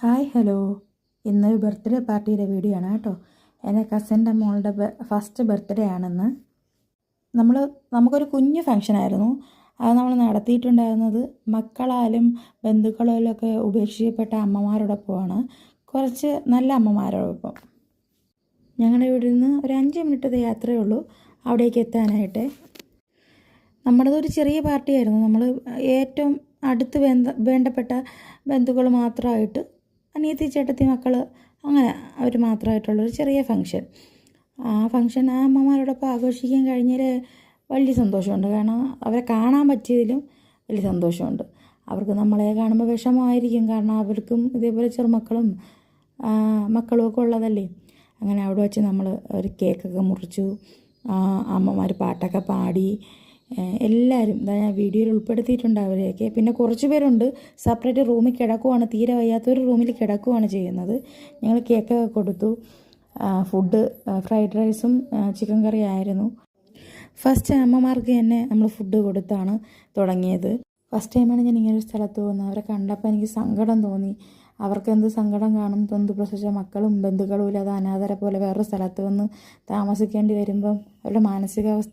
Hi hello. ഇന്ന് ഒരു birthday പാർട്ടിയുടെ വീഡിയോ ആണ് കേട്ടോ. എന്റെ കസിന്റെ മോളുടെ ഫസ്റ്റ് ബർത്ത്ഡേ ആണെന്ന്. നമ്മൾ നമുക്കൊരു കുഞ്ഞു ഫംഗ്ഷനായിരുന്നു അത് നമ്മൾ നടത്തിയിട്ടുണ്ടായിരുന്നത് മക്കളാലും ബന്ധുക്കളാലും ഒക്കെ ഉപേക്ഷിക്കപ്പെട്ട അമ്മമാരോടൊപ്പമാണ് കുറച്ച് നല്ല അമ്മമാരോടൊപ്പം ഞങ്ങളുടെ ഇവിടെ നിന്ന് ഒരു അഞ്ച് മിനിറ്റത്തെ യാത്രയേ ഉള്ളൂ അവിടേക്ക് എത്താനായിട്ട്. നമ്മുടേത് ഒരു ചെറിയ പാർട്ടിയായിരുന്നു. നമ്മൾ ഏറ്റവും അടുത്ത് വേണ്ട വേണ്ടപ്പെട്ട ബന്ധുക്കൾ മാത്രമായിട്ട് അനിയത്തി ചേട്ടത്തി മക്കൾ അങ്ങനെ അവർ മാത്രമായിട്ടുള്ളൊരു ചെറിയ ഫങ്ഷൻ ആ ഫങ്ഷൻ ആ അമ്മമാരോടൊപ്പം ആഘോഷിക്കാൻ കഴിഞ്ഞാൽ വലിയ സന്തോഷമുണ്ട്. കാരണം അവരെ കാണാൻ പറ്റിയതിലും വലിയ സന്തോഷമുണ്ട്. അവർക്ക് നമ്മളെ കാണുമ്പോൾ വിഷമമായിരിക്കും. കാരണം അവർക്കും ഇതേപോലെ ചെറുമക്കളും മക്കളും ഒക്കെ ഉള്ളതല്ലേ. അങ്ങനെ അവിടെ വെച്ച് നമ്മൾ ഒരു കേക്കൊക്കെ മുറിച്ചു. അമ്മമാർ പാട്ടൊക്കെ പാടി. എല്ലാവരും ഇതാ ഞാൻ വീഡിയോയിൽ ഉൾപ്പെടുത്തിയിട്ടുണ്ട് അവരെയൊക്കെ പിന്നെ കുറച്ച് പേരുണ്ട് സെപ്പറേറ്റ് റൂമിൽ കിടക്കുവാണ് തീരെ വയ്യാത്തൊരു റൂമിൽ കിടക്കുവാണ് ചെയ്യുന്നത്. ഞങ്ങൾ കേക്കൊക്കെ കൊടുത്തു. ഫുഡ് ഫ്രൈഡ് റൈസും ചിക്കൻ കറി ആയിരുന്നു. ഫസ്റ്റ് അമ്മമാർക്ക് തന്നെ നമ്മൾ ഫുഡ് കൊടുത്താണ് തുടങ്ങിയത്. ഫസ്റ്റ് ടൈമാണ് ഞാൻ ഇങ്ങനെ ഒരു സ്ഥലത്ത് പോകുന്നത്. അവരെ കണ്ടപ്പോൾ എനിക്ക് സങ്കടം തോന്നി. അവർക്ക് എന്ത് സങ്കടം കാണും? തൊന്ത് പ്രസവിച്ച മക്കളും ബന്ധുക്കളും ഇല്ലാതെ അനാഥരെ പോലെ വേറൊരു സ്ഥലത്ത് വന്ന് താമസിക്കേണ്ടി വരുമ്പം അവരുടെ മാനസികാവസ്ഥ